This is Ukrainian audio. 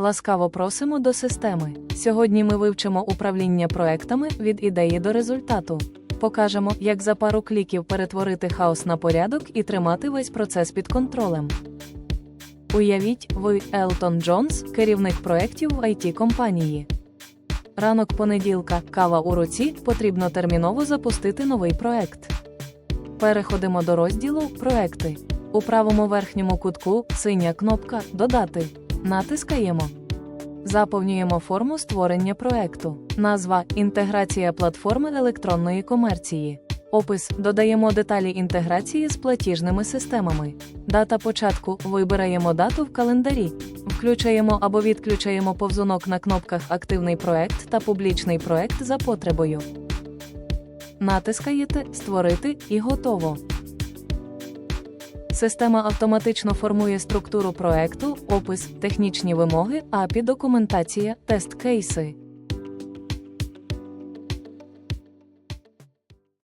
Ласкаво просимо до системи. Сьогодні ми вивчимо управління проектами від ідеї до результату. Покажемо, як за пару кліків перетворити хаос на порядок і тримати весь процес під контролем. Уявіть, ви Елтон Джонс, керівник проєктів в it компанії. Ранок понеділка, кава у руці, потрібно терміново запустити новий проект. Переходимо до розділу Проекти. У правому верхньому кутку синя кнопка Додати. Натискаємо. Заповнюємо форму створення проекту. Назва Інтеграція платформи електронної комерції. Опис додаємо деталі інтеграції з платіжними системами. Дата початку вибираємо дату в календарі. Включаємо або відключаємо повзунок на кнопках Активний проект та публічний проект за потребою. Натискаєте Створити і готово. Система автоматично формує структуру проекту, опис, технічні вимоги, апі, документація, тест-кейси.